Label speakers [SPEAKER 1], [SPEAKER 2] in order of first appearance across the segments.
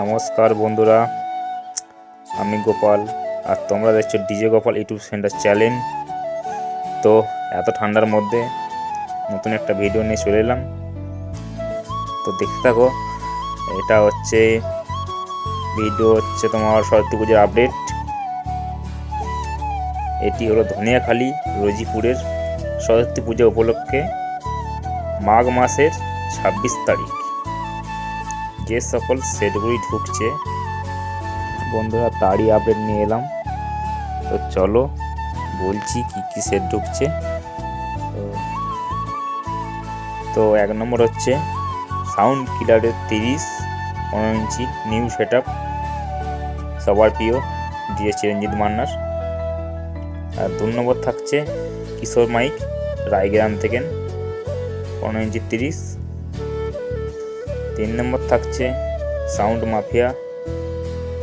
[SPEAKER 1] নমস্কার বন্ধুরা, আমি গোপাল আর তোমরা দেখছ DJ Gopal YouTube center channel. তো এত ঠান্ডার মধ্যে নতুন একটা ভিডিও নিয়ে চলে এলাম। তো দেখতে থাকো, এটা হচ্ছে ভিডিও হচ্ছে তোমার সরস্বতী পুজোর আপডেট এটি হলো ধনিয়াখালী রোজিপুরের সরস্বতী পূজা উপলক্ষে মাঘ মাসের ছাব্বিশ তারিখ। যে সকল সেটগুলি ঢুকছে, বন্ধুরা তারই আপডেট নিয়ে এলাম। তো চলো, বলছি কি কি সেট ঢুকছে। তো এক নম্বর হচ্ছে সাউন্ড কিলারের তিরিশ, পনেরো ইঞ্চি নিউ সেট আপ সবার প্রিয় ডিএ চিরঞ্জিত মান্নার। আর দু নম্বর থাকছে কিশোর মাইক, রায়গ্রাম থেকে, পনেরো ইঞ্চি তিরিশ। তিন নম্বর থাকছে সাউন্ড মাফিয়া,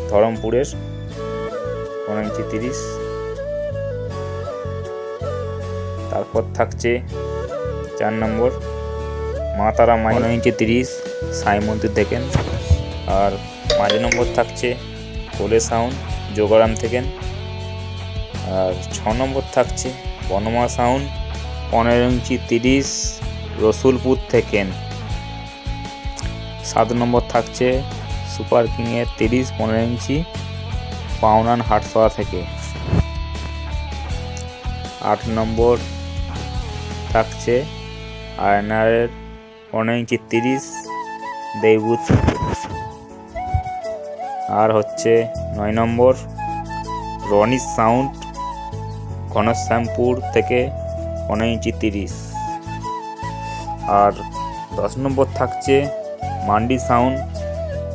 [SPEAKER 1] ধরমপুরের পনেরো ইঞ্চি তিরিশ। তারপর থাকছে চার নম্বর মা তারা মাই পনেরো ইঞ্চি তিরিশ সাই মন্দির থেকে আর মাঝে নম্বর থাকছে কোলে সাউন্ড যোগারাম থেকে আর ছ নম্বর থাকছে বনমা সাউন্ড, পনেরো ইঞ্চি তিরিশ, রসুলপুর থেকে সাত নম্বর থাকছে সুপার কিংয়ের তিরিশ পনেরো ইঞ্চি পাওনান হাটসোয়া থেকে। আট নম্বর থাকছে আয়নারের পনেরো ইঞ্চি তিরিশ দেবুত। আর হচ্ছে নয় নম্বর রনি সাউন্ড ঘনশ্যামপুর থেকে পনেরো ইঞ্চি তিরিশ। আর দশ নম্বর থাকছে মান্ডি সাউন্ড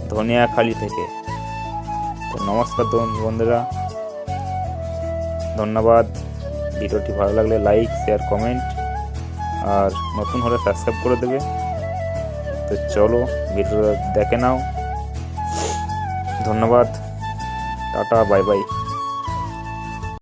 [SPEAKER 1] ধনিয়াখালি থেকে। তো নমস্কার বন্ধু- বন্ধুরা। ধন্যবাদ। ভিডিওটি ভালো লাগলে লাইক, শেয়ার, কমেন্ট, আর নতুন হলে সাবস্ক্রাইব করে দেবে। তো চলো ভিডিওটা দেখে নাও। ধন্যবাদ। টাটা, বাই বাই।